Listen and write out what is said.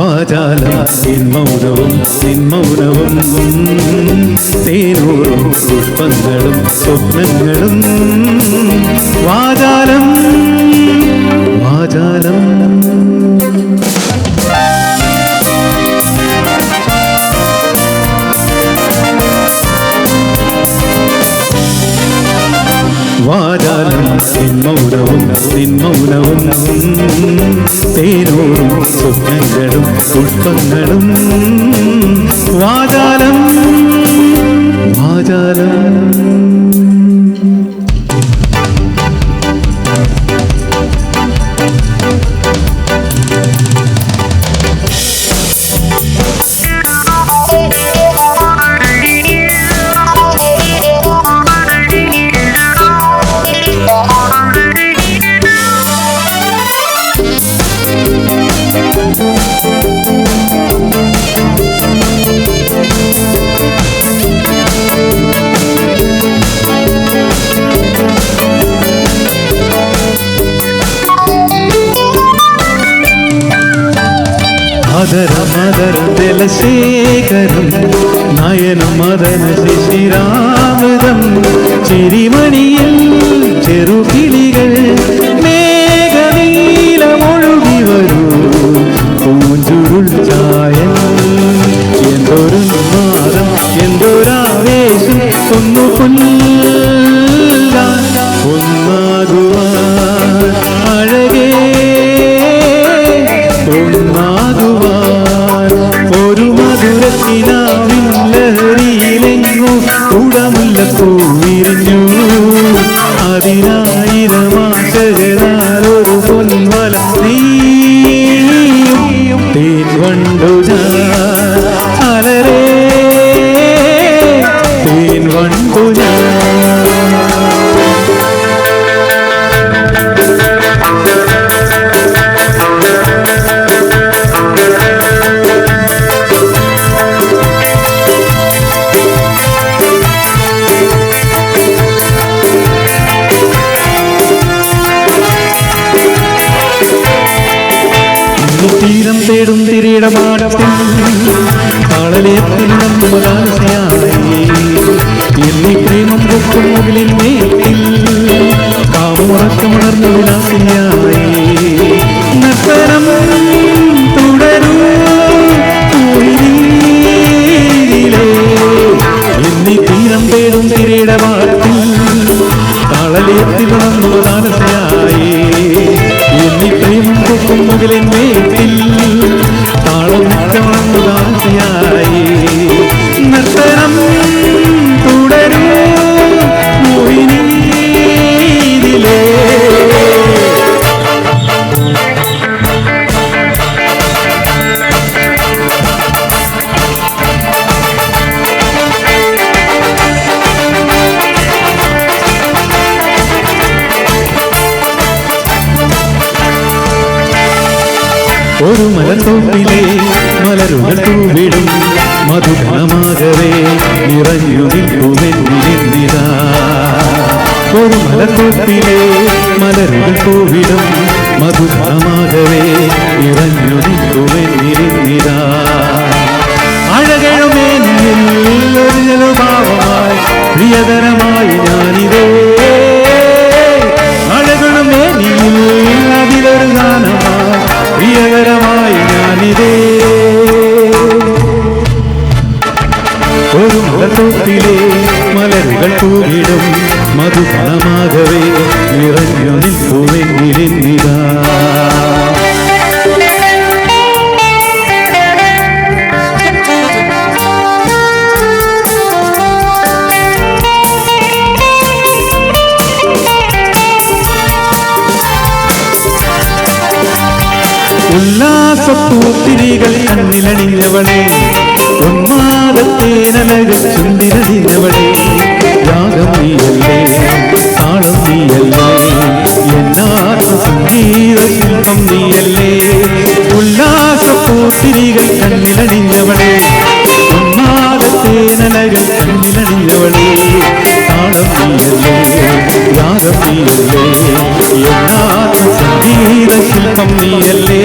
വാചാലം. നിന്മൗനവും നിന്മൗനവും തേനൂറും പുഷ്പങ്ങളും സ്വപ്നങ്ങളും. വാചാലം വാചാലം. നിന്മൗനവും സ്വപ്നങ്ങളും പുഷ്പങ്ങളും മദരം ജലശേഖരം നയനമദന ശിശിരാമൃതം ചിരിമണിയിൽ ചെറുകിളികൾ മേഘനീലമൊഴുകി വരൂ. പൂഞ്ചുരുൾ ചായൽ എന്തൊരു മാതം എന്തൊരാവേശം ഒന്നു കൊല്ലാൻ മധുരത്തിനാവിൻ ലഹരിയിലെങ്ങു ഉടമുല്ല പൂവിരിഞ്ഞു. അതിനായിരം തീരം തേടും തിരിയുടെ മാടത്തിൽ കാളലേത്തിൽ നമ്മലാശയായി എന്നീ പ്രേമം തീരം തേടും തിരിയുടെ ഒരു മലത്തോപ്പിലെ മലരുകൾ തൂവിടും നിറഞ്ഞു നിൽക്കുമെന്നിരുന്നിതാ ഒരു മലത്തോപ്പിലെ മലരുകൾ തൂവിടും മധുഗണമാകവേ നിറഞ്ഞു നിൽക്കുമെന്നിരുന്നിതാ അഴകഴുമേനിൽ ഒരു ജലഭാവമായി പ്രിയതരമായി മലരുകൾ തൂകിടും മധുഗണമാകവേ നിറഞ്ഞു നിൽക്കുമെന്നിരുന്നിതാ ഉല്ലാസപ്പൂത്തിരികൾ കണ്ണിലണിഞ്ഞവളെ ഉന്മാദത്തേനലകൾ ചുണ്ടിലണിഞ്ഞവളെ യാഗം ശില്പം നീയല്ലേ? ഉല്ലാസപ്പൂത്തിരികൾ കണ്ണിലണിഞ്ഞവളെ. ഉന്മാദത്തേനലകൾ കണ്ണിലണിഞ്ഞവളെ. താളം നീയല്ലേ? രാഗം നീയല്ലേ? എന്നാത്മ സംഗീത ശില്പം നീയല്ലേ?